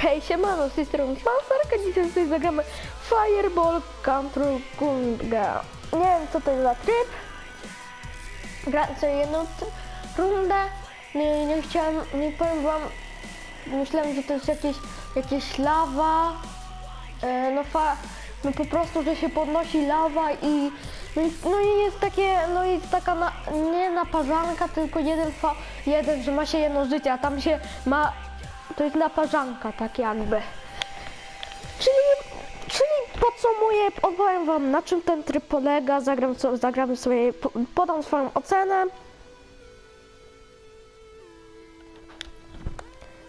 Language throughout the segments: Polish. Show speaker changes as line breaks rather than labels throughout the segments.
Hej, siemano, z tej strony Fansarka, dzisiaj tutaj zagramy Fireball Control Kunga. Nie wiem, co to jest za tryb. Grałem sobie jedną rundę, nie, nie chciałem, nie powiem wam, myślałem, że to jest jakieś, jakieś lawa, e, no fa, no po prostu, że się podnosi lawa i no i, no jest takie, no jest taka na, nie naparzanka, tylko jeden fa, jeden, że ma się jedno życie, a tam się ma, to jest naparzanka tak jakby. Czyli, czyli podsumuję, opowiem wam na czym ten tryb polega, zagram, co, zagramy sobie, po- podam swoją ocenę.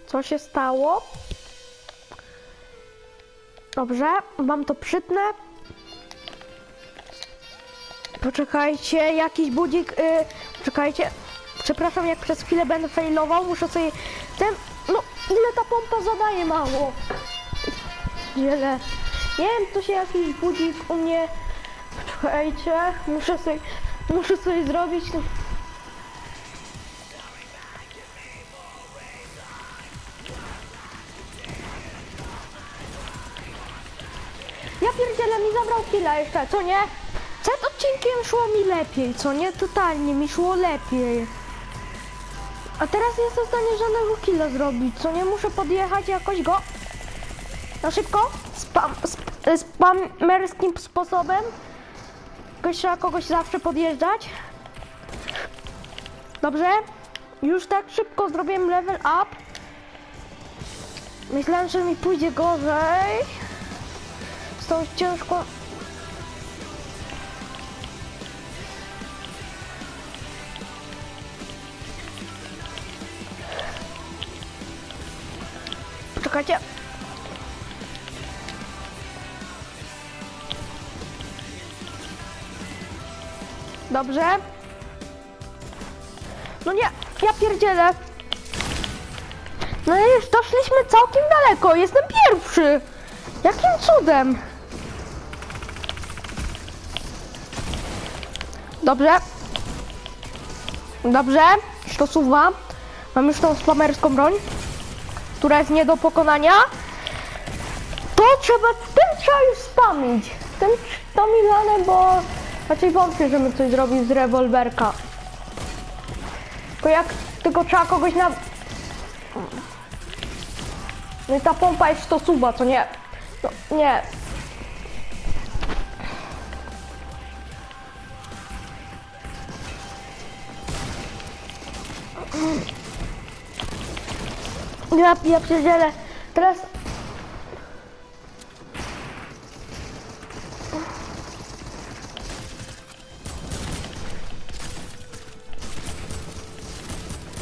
Co się stało? Dobrze, mam to przytnę. Poczekajcie, jakiś budzik. Yy, poczekajcie. Przepraszam, jak przez chwilę będę failował, muszę sobie ten. No, ile ta pompa zadaje mało? Wiele. Nie wiem, to się jakiś budzik u mnie. Poczekajcie, muszę sobie, muszę sobie zrobić. Ja pierdzielę, mi zabrał killa jeszcze, co nie? Przed odcinkiem szło mi lepiej, co nie? Totalnie mi szło lepiej. A teraz nie jestem w stanie żadnego killa zrobić, co nie? Muszę podjechać jakoś go na szybko, spam, sp, spamerskim sposobem. Jakoś trzeba kogoś zawsze podjeżdżać. Dobrze? Już tak szybko zrobiłem level up. Myślałem, że mi pójdzie gorzej z tą ciężką... Poczekajcie. Dobrze. No nie, ja pierdzielę. No już doszliśmy całkiem daleko, jestem pierwszy. Jakim cudem? Dobrze. Dobrze, stosuwa. Mam już tą spamerską broń, która jest nie do pokonania. To trzeba, tym trzeba już spamić. Tym to Milanem, bo raczej wątpię, że my coś zrobił z rewolwerka. Tylko jak, tylko trzeba kogoś na... No i ta pompa jest stosuwa, co nie? No, nie. Ja, ja pierdzielę. Teraz...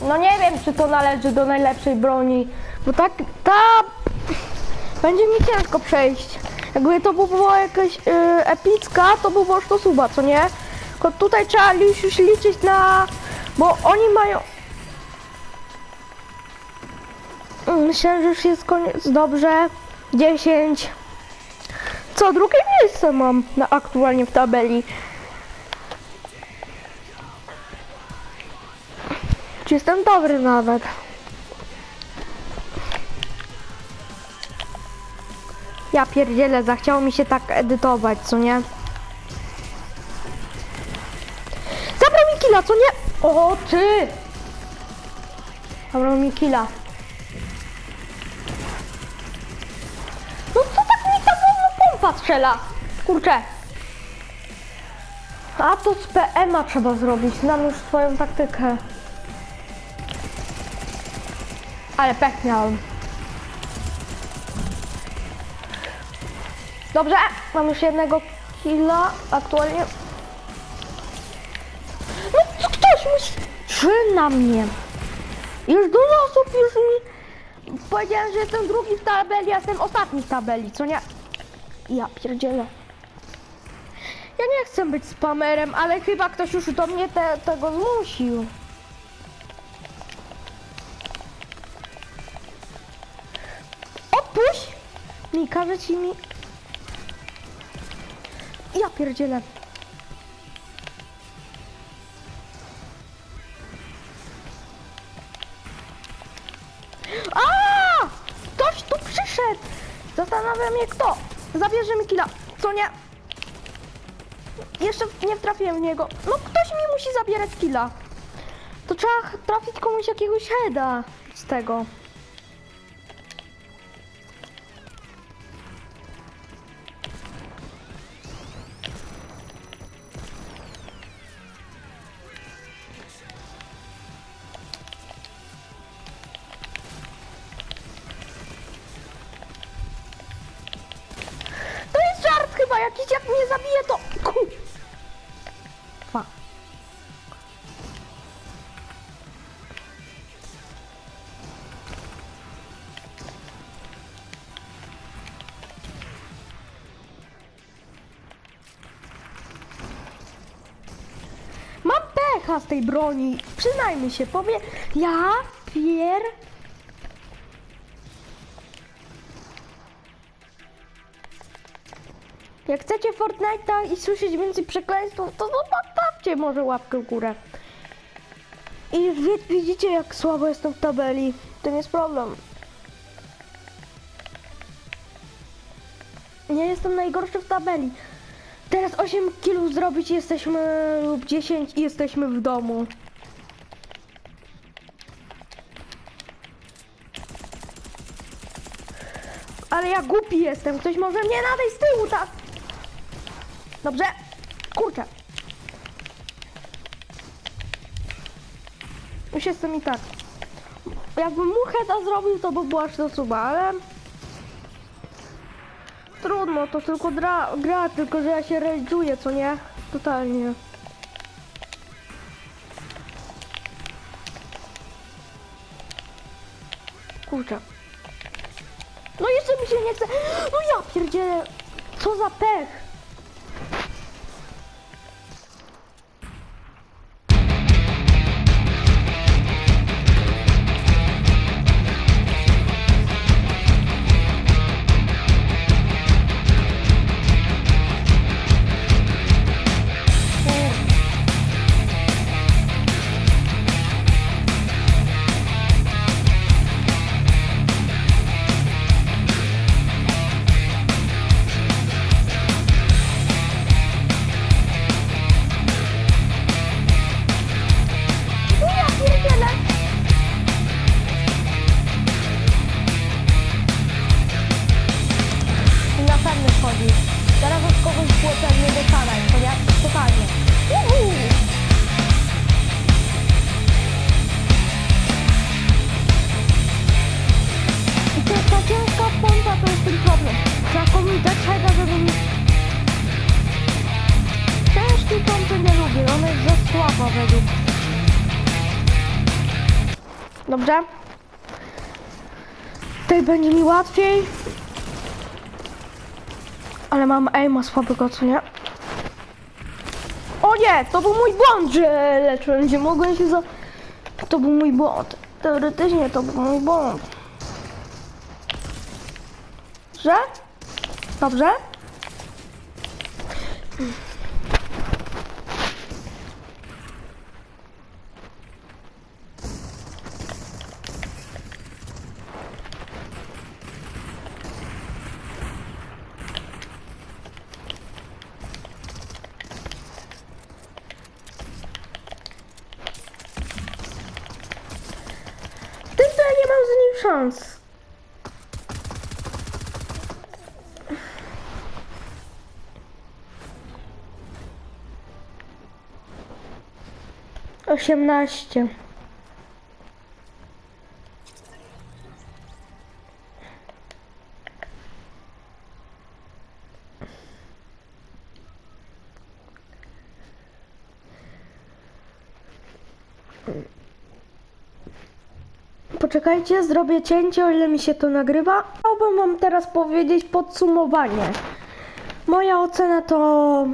No nie wiem, czy to należy do najlepszej broni, bo tak, ta... Będzie mi ciężko przejść. Jakby to by było jakaś yy, epicka, to by było sztosuba, co nie? Tylko tutaj trzeba już, już liczyć na... Bo oni mają... Mm, Myślę, że już jest koniec. Dobrze. 10. Co, drugie miejsce mam na, aktualnie w tabeli. Czy jestem dobry nawet? Ja pierdzielę, zachciało mi się tak edytować, co nie? Zabrał mi killa, co nie? O, ty! Zabrał mi killa. No co tak mi ta pompa strzela? Kurczę. A to z PM-a trzeba zrobić. Znam już swoją taktykę. Ale pech miałem. Dobrze, mam już jednego killa aktualnie. No co ktoś trzy na mnie. Już dużo osób już mi powiedziałem, że jestem drugi w tabeli, ja jestem ostatni w tabeli, co nie? Ja pierdzielę. Ja nie chcę być spamerem, ale chyba ktoś już do mnie te, tego zmusił. Opuść! Mi każe ci mi... Ja pierdzielę. A! Ktoś tu przyszedł! we mnie kto? Zabierze mi killa. Co nie? Jeszcze nie trafiłem w niego. No ktoś mi musi zabierać killa. To trzeba trafić komuś jakiegoś heada z tego. Z tej broni. Przyznajmy się, powie... Ja pier... Jak chcecie Fortnite'a i słyszeć więcej przekleństw, to zostawcie może łapkę w górę. I widzicie jak słabo jestem w tabeli. To nie jest problem. Nie jestem najgorszy w tabeli. Teraz 8 kg zrobić jesteśmy lub 10 i jesteśmy w domu. Ale ja głupi jestem. Ktoś może mnie nadejść z tyłu, tak? Dobrze? Kurczę. Już jestem i tak. Jakbym mu heada zrobił, to by do suba, ale... Trudno, to tylko gra, gra tylko że ja się rage'uję, co nie? Totalnie. Kurczę. No jeszcze mi się nie chce. No ja pierdzielę. Co za pech. Wchodzi. Teraz od kogoś było pewnie dostanę, ja totalnie. Uhu! I to jest ta ciężka pompa, to jest ten problem. Trzeba komuś dać heada, żeby mi... Ciężkiej pompy nie lubię, ona jest za słaba według Dobrze? Tutaj będzie mi łatwiej. Ale mam aima słabego, co nie? O nie! To był mój błąd, że leczyłem gdzie mogłem się za... To był mój błąd. Teoretycznie to był mój błąd. Dobrze? Dobrze? W tym to ja nie mam z nim szans. Osiemnaście. Poczekajcie, zrobię cięcie, o ile mi się to nagrywa. Chciałbym wam teraz powiedzieć podsumowanie. Moja ocena to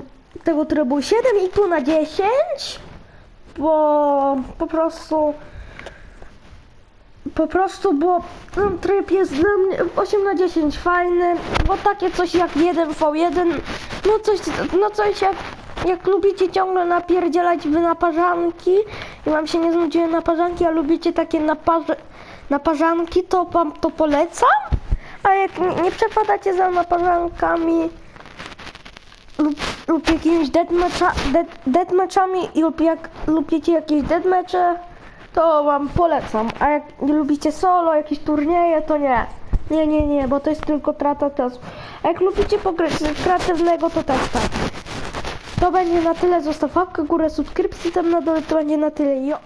tego trybu 7,5 na 10, bo po prostu po prostu, bo ten tryb jest dla mnie 8 na 10 fajny, bo takie coś jak 1v1, no coś, no coś jak, jak lubicie ciągle napierdzielać w naparzanki i wam się nie znudziły naparzanki, a lubicie takie naparze, naparzanki, to wam to polecam, A jak nie, przepadacie za naparzankami lub, lub jakimiś deathmatcha, dead, deathmatchami lub jak lubicie jakieś deathmatche, to wam polecam. A jak nie lubicie solo, jakieś turnieje, to nie. Nie, nie, nie, bo to jest tylko trata czasu. A jak lubicie pograć kreatywnego, to też tak. To będzie na tyle. Zostaw łapkę górę, subskrypcję tam na dole. To będzie na tyle. Jo.